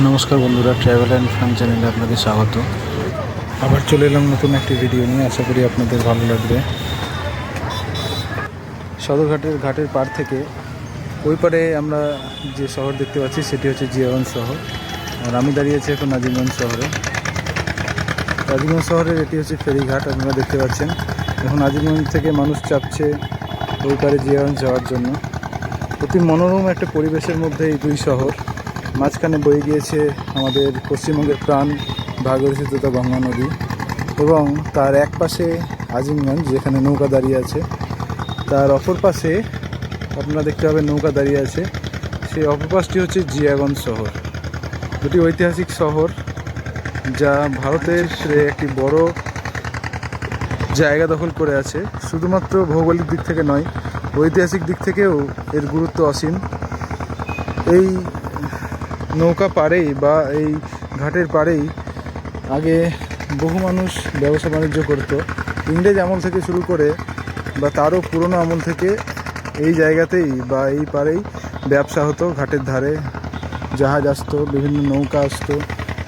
নমস্কার বন্ধুরা travel and fun চ্যানেলে আপনাদের স্বাগত। আবার চলে এলাম নতুন একটি ভিডিও নিয়ে, আশা করি আপনাদের ভালো লাগবে। সদরঘাটের ঘাটের পার থেকে ওই পারে আমরা যে শহর দেখতে পাচ্ছি, সেটি হচ্ছে জিয়াগঞ্জ শহর। আর আমি দাঁড়িয়েছি এখন নাজিমগঞ্জ শহরে। নাজিমগঞ্জ শহরের এটি হচ্ছে ফেরিঘাট, আপনারা দেখতে পাচ্ছেন। এখন নাজিমগঞ্জ থেকে মানুষ চাপছে ওই পারে জিয়াগঞ্জ যাওয়ার জন্য। অতি মনোরম একটা পরিবেশের মধ্যে এই দুই শহর। মাঝখানে বয়ে গিয়েছে আমাদের পশ্চিমবঙ্গের প্রাণ ভাগীরথী তথা গঙ্গা নদী এবং তার এক পাশে আজিমগঞ্জ, যেখানে নৌকা দাঁড়িয়ে আছে। তার অপর পাশে আপনারা দেখতে পাবেন নৌকা দাঁড়িয়ে আছে। সেই অপর পাশটি হচ্ছে জিয়াগঞ্জ শহর। দুটি ঐতিহাসিক শহর যা ভারতের একটি বড় জায়গা দখল করে আছে। শুধুমাত্র ভৌগোলিক দিক থেকে নয়, ঐতিহাসিক দিক থেকেও এর গুরুত্ব অসীম। এই নৌকা পাড়েই বা এই ঘাটের পাড়েই আগে বহু মানুষ ব্যবসা বাণিজ্য করতো। ইংরেজ আমল থেকে শুরু করে বা তারও পুরনো আমল থেকে এই জায়গাতেই বা এই পাড়েই ব্যবসা হতো। ঘাটের ধারে জাহাজ আসতো, বিভিন্ন নৌকা আসতো।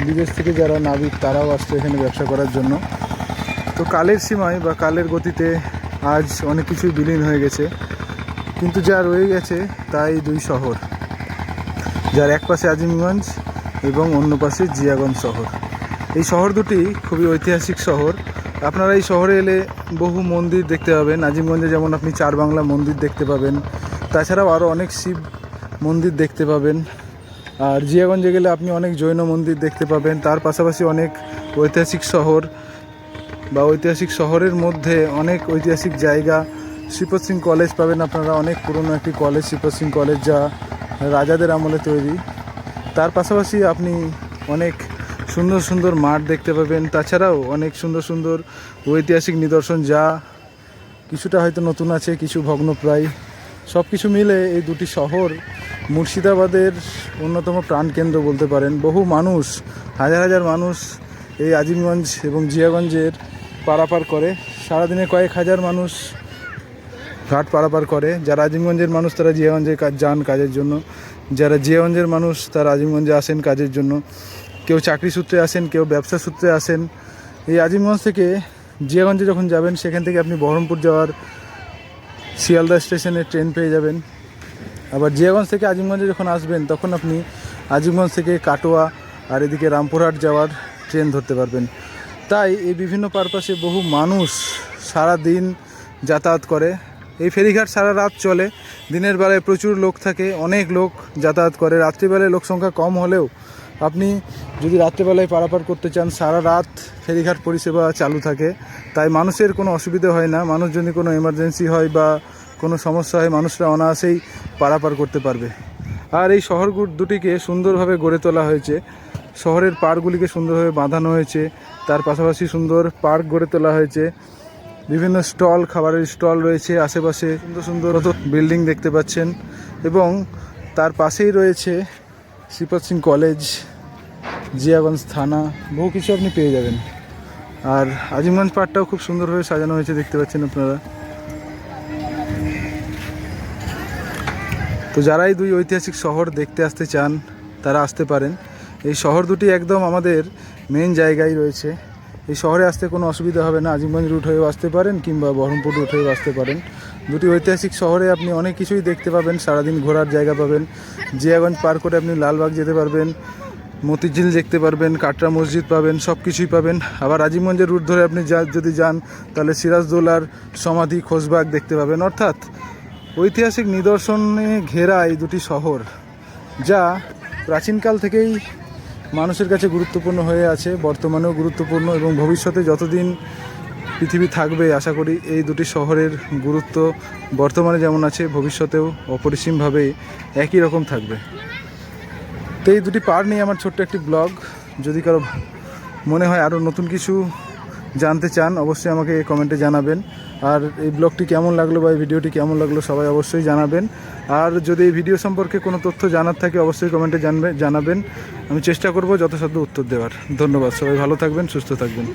বিদেশ থেকে যারা নাবিক, তারাও আসতো এখানে ব্যবসা করার জন্য। তো কালের সীমায় বা কালের গতিতে আজ অনেক কিছুই বিলীন হয়ে গেছে। কিন্তু যা রয়ে গেছে তাই দুই শহর। যার এক পাশে আজিমগঞ্জ এবং অন্য পাশে জিয়াগঞ্জ শহর। এই শহর দুটি খুবই ঐতিহাসিক শহর। আপনারা এই শহরে এলে বহু মন্দির দেখতে পাবেন। আজিমগঞ্জে যেমন আপনি চার বাংলা মন্দির দেখতে পাবেন, তাছাড়াও আরও অনেক শিব মন্দির দেখতে পাবেন। আর জিয়াগঞ্জে গেলে আপনি অনেক জৈন মন্দির দেখতে পাবেন। তার পাশাপাশি অনেক ঐতিহাসিক শহর বা ঐতিহাসিক শহরের মধ্যে অনেক ঐতিহাসিক জায়গা। শ্রীপদ সিং কলেজ পাবেন আপনারা, অনেক পুরনো একটি কলেজ শ্রীপদ সিং কলেজ যা রাজাদের আমলে তৈরি। তার পাশাপাশি আপনি অনেক সুন্দর সুন্দর মাঠ দেখতে পাবেন। তাছাড়াও অনেক সুন্দর সুন্দর ঐতিহাসিক নিদর্শন যা কিছুটা হয়তো নতুন আছে, কিছু ভগ্নপ্রায়। সব কিছু মিলে এই দুটি শহর মুর্শিদাবাদের অন্যতম প্রাণকেন্দ্র বলতে পারেন। বহু মানুষ, হাজার হাজার মানুষ এই আজিমগঞ্জ এবং জিয়াগঞ্জের পারাপার করে। সারাদিনে কয়েক হাজার মানুষ ঘাট পারাপার করে। যারা আজিমগঞ্জের মানুষ, তারা জিয়াগঞ্জে কাজ যান কাজের জন্য। যারা জিয়াগঞ্জের মানুষ, তারা আজিমগঞ্জে আসেন কাজের জন্য। কেউ চাকরি সূত্রে আসেন, কেউ ব্যবসা সূত্রে আসেন। এই আজিমগঞ্জ থেকে জিয়াগঞ্জে যখন যাবেন, সেখান থেকে আপনি বহরমপুর যাওয়ার শিয়ালদা স্টেশনে ট্রেন পেয়ে যাবেন। আবার জিয়াগঞ্জ থেকে আজিমগঞ্জে যখন আসবেন, তখন আপনি আজিমগঞ্জ থেকে কাটোয়া আর এদিকে রামপুরহাট যাওয়ার ট্রেন ধরতে পারবেন। তাই এই বিভিন্ন পারপাসে বহু মানুষ সারা দিন যাতায়াত করে। এই ফেরিঘাট সারা রাত চলে। দিনের বেলায় প্রচুর লোক থাকে, অনেক লোক যাতায়াত করে। রাত্রিবেলায় লোক সংখ্যা কম হলেও আপনি যদি রাত্রিবেলায় পারাপার করতে চান, সারা রাত ফেরিঘাট পরিষেবা চালু থাকে। তাই মানুষের কোনো অসুবিধা হয় না। মানুষ যদি কোনো এমার্জেন্সি হয় বা কোনো সমস্যা হয়, মানুষরা অনায়াসেই পারাপার করতে পারবে। আর এই শহর দুটিকে সুন্দরভাবে গড়ে তোলা হয়েছে। শহরের পার্কগুলিকে সুন্দরভাবে বাঁধানো হয়েছে। তার পাশাপাশি সুন্দর পার্ক গড়ে তোলা হয়েছে। বিভিন্ন স্টল, খাবারের স্টল রয়েছে আশেপাশে। সুন্দর সুন্দর বিল্ডিং দেখতে পাচ্ছেন এবং তার পাশেই রয়েছে শ্রীপদ সিং কলেজ, জিয়াগঞ্জ থানা। বহু কিছু আপনি পেয়ে যাবেন। আর আজিমগঞ্জ পার্কটাও খুব সুন্দরভাবে সাজানো হয়েছে, দেখতে পাচ্ছেন আপনারা। তো যারাই দুই ঐতিহাসিক শহর দেখতে আসতে চান, তারা আসতে পারেন। এই শহর দুটি একদম আমাদের মেন জায়গায় রয়েছে। এই শহরে আসতে কোনো অসুবিধা হবে না। আজিমগঞ্জ রুট হয়েও আসতে পারেন কিংবা বহরমপুর রুট হয়েও আসতে পারেন। দুটি ঐতিহাসিক শহরে আপনি অনেক কিছুই দেখতে পাবেন, সারাদিন ঘোরার জায়গা পাবেন। জিয়াগঞ্জ পার করে আপনি লালবাগ যেতে পারবেন, মতিঝিল দেখতে পারবেন, কাটরা মসজিদ পাবেন সব কিছুই পাবেন। আবার আজিমগঞ্জের রুট ধরে আপনি যা যদি যান, তাহলে সিরাজদৌলার সমাধি খোশবাগ দেখতে পাবেন। অর্থাৎ ঐতিহাসিক নিদর্শনে ঘেরা এই দুটি শহর, যা প্রাচীনকাল থেকেই মানুষের কাছে গুরুত্বপূর্ণ হয়ে আছে, বর্তমানেও গুরুত্বপূর্ণ এবং ভবিষ্যতে যতদিন পৃথিবী থাকবে, আশা করি এই দুটি শহরের গুরুত্ব বর্তমানে যেমন আছে, ভবিষ্যতেও অপরিসীমভাবে একই রকম থাকবে। তো এই দুটি পার নিয়ে আমার ছোট্ট একটি ব্লগ। যদি কারও মনে হয় আরও নতুন কিছু জানতে চান, অবশ্যই আমাকে কমেন্টে জানাবেন। আর এই ব্লগটি কেমন লাগল বা এই ভিডিওটি কেমন লাগল সবাই অবশ্যই জানাবেন। আর যদি এই ভিডিও সম্পর্কে কোনো তথ্য জানার থাকে, অবশ্যই কমেন্টে জানবে, জানাবেন। আমি চেষ্টা করব যথাসাধ্য উত্তর দেওয়ার। ধন্যবাদ, সবাই ভালো থাকবেন, সুস্থ থাকবেন।